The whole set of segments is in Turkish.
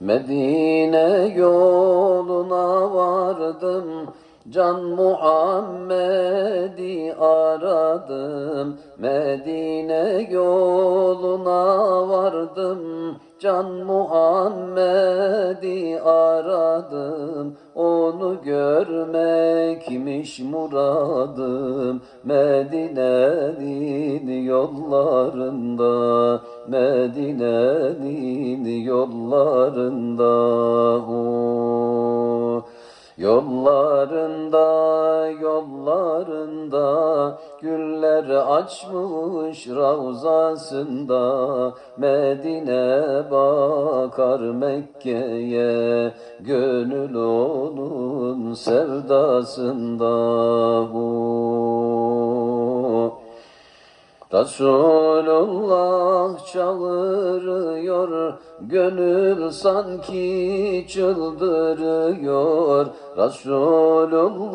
Medine yoluna vardım Can Muhammed'i aradım. Medine yoluna vardım Can Muhammed'i aradım Onu görmekmiş muradım. Medine'nin yollarında Medine'nin yollarında. Oh. Yollarında, yollarında güller açmış ravzasında Medine bakar Mekke'ye gönül onun sevdasında oh. Resulullah çağırıyor, gönül sanki çıldırıyor. Resulullah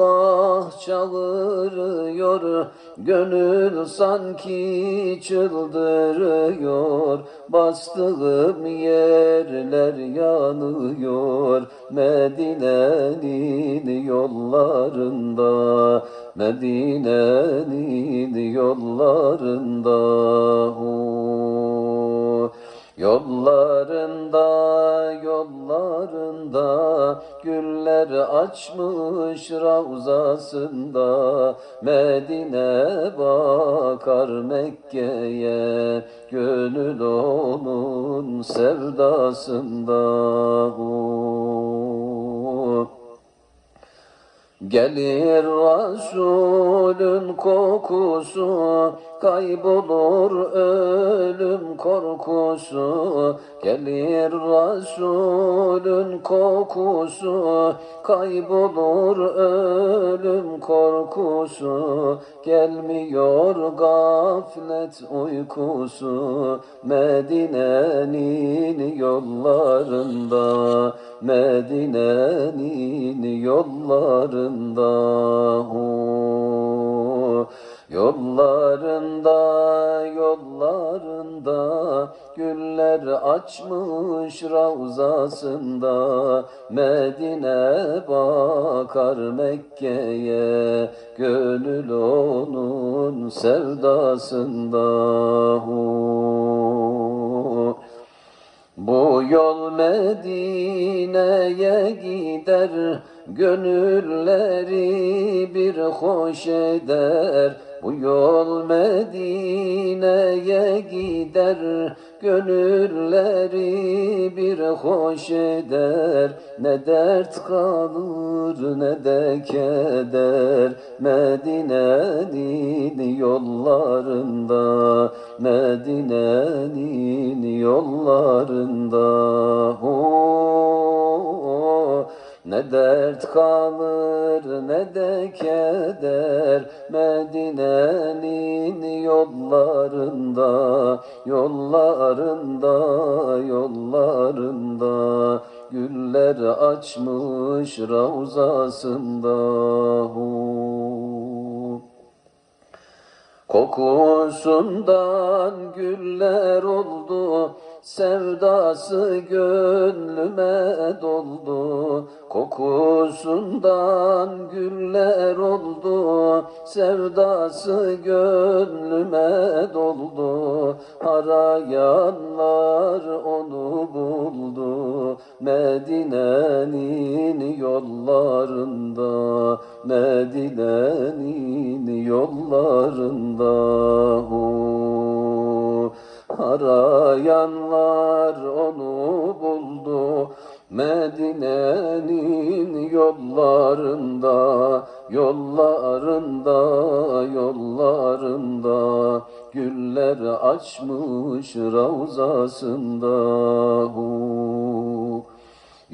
çağırıyor, gönül sanki çıldırıyor. Bastığım yerler yanıyor, Medine'nin yollarında. Medine'nin yollarında oh. Yollarında, yollarında güller açmış ravzasında Medine bakar Mekke'ye gönül onun sevdasında oh. Gelir Resulün kokusu, kaybolur ölüm korkusu. Gelir Resulün kokusu, kaybolur ölüm korkusu. Gelmiyor gaflet uykusu, Medine'nin yollarında. Medine'nin yollarında oh. Yollarında, yollarında güller açmış ravzasında Medine bakar Mekke'ye gönül onun sevdasında oh. Bu yol Medine'ye gider, gönülleri bir hoş eder. Bu yol Medine'ye gider, gönülleri bir hoş eder. Ne dert kalır ne de keder, Medine'nin yollarında, Medine'nin yollarında. Ne dert kalır ne de keder Medine'nin yollarında Yollarında, yollarında Güller açmış ravzasında oh. Kokusundan güller oldu Sevdası gönlüme doldu Kokusundan güller oldu Sevdası gönlüme doldu Arayanlar onu buldu Medine'nin yollarında Medine'nin yollarında oh. Arayanlar onu buldu. Medine'nin yollarında Yollarında, yollarında Güller açmış ravzasında